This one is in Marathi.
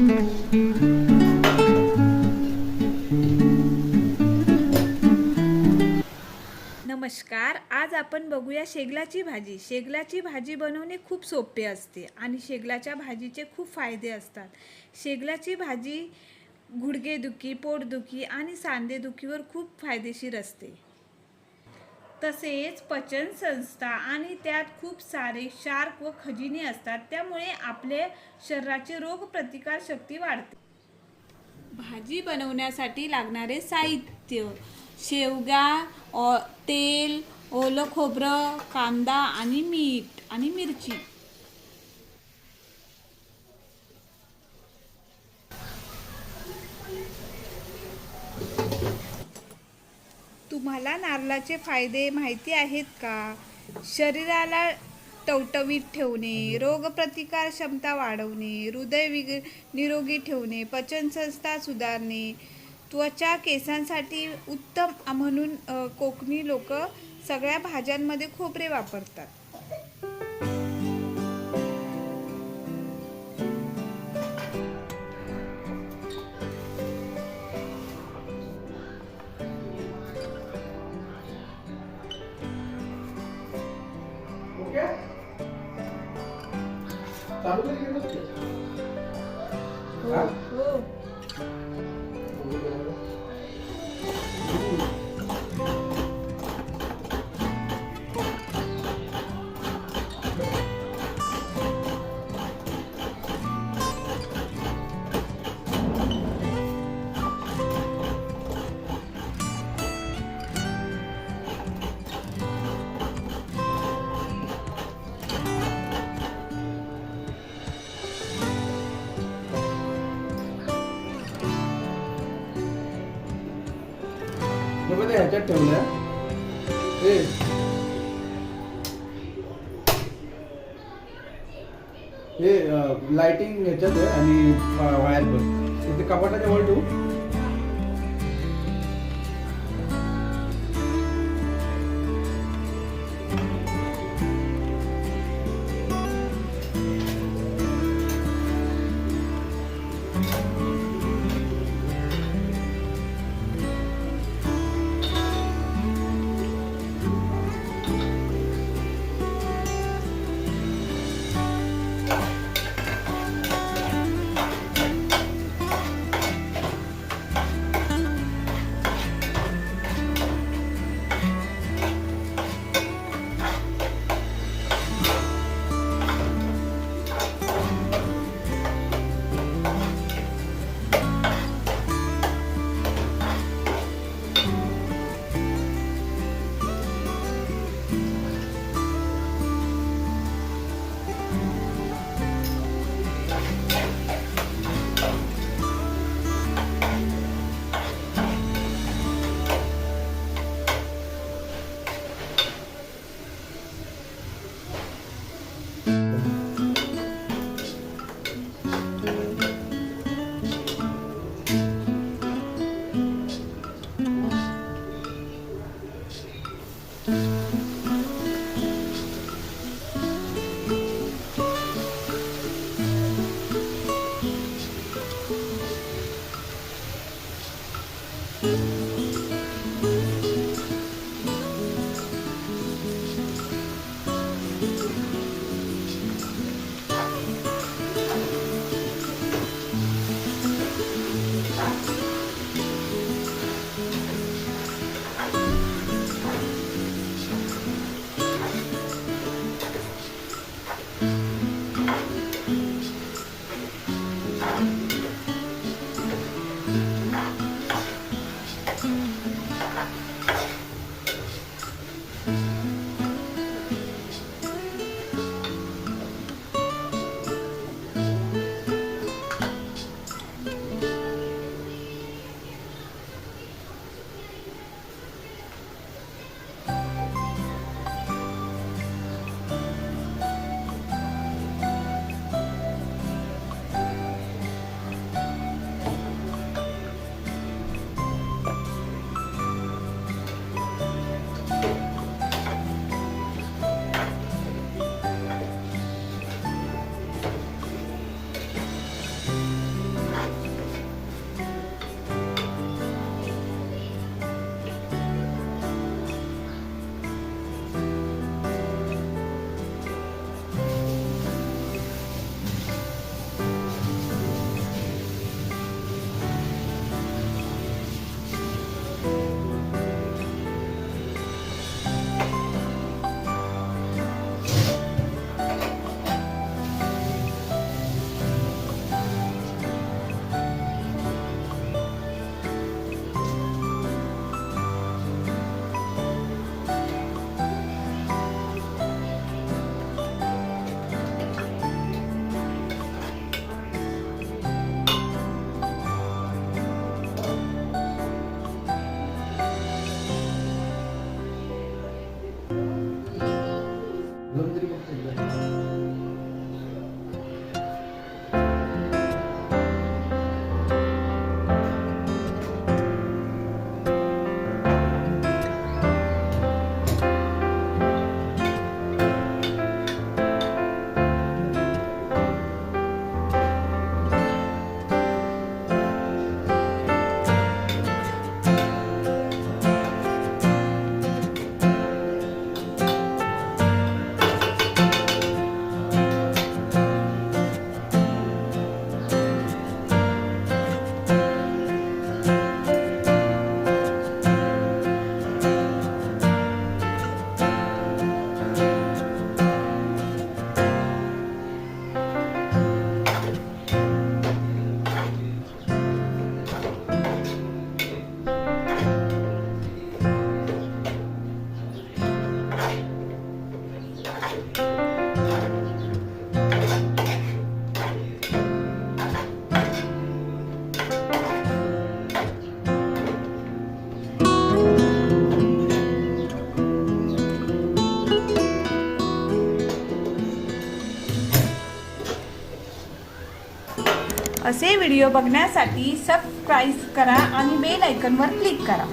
नमस्कार आज आपण बघूया शेगलाची भाजी. शेगलाची भाजी बनवणे खूप सोपे असते आणि शेगलाच्या भाजीचे खूप फायदे असतात. शेगलाची भाजी गुडघेदुखी पोटदुखी आणि सांधेदुखीवर खूप फायदेशीर असते. तसेच पचन संस्था आणि त्यात खूप सारे शार्क व खजिने असतात. त्यामुळे आपले शरीराची रोगप्रतिकारशक्ती वाढते. भाजी बनवण्यासाठी लागणारे साहित्य शेवगा ओ तेल ओलं खोबरं कांदा आणि मीठ आणि मिरची. तुम्हाला नारळाचे फायदे माहिती आहेत का? शरीराला टवटवीत ठेवणे रोगप्रतिकार क्षमता वाढवणे हृदय विग निरोगी ठेवणे पचनसंस्था सुधारणे त्वचा केसांसाठी उत्तम म्हणून कोकणी लोक सगळ्या भाज्यांमध्ये खोबरे वापरतात. 다른 거 얘기해도 되죠. 응. 응. नको ह्याच्यात ठेवल्या. ए हे लाइटिंग ह्याच्यात आहे आणि वायर पण इथे कपाटाच्या वर ठेवू. असे व्हिडिओ बघण्यासाठी सबस्क्राईब करा आणि बेल आयकनवर क्लिक करा.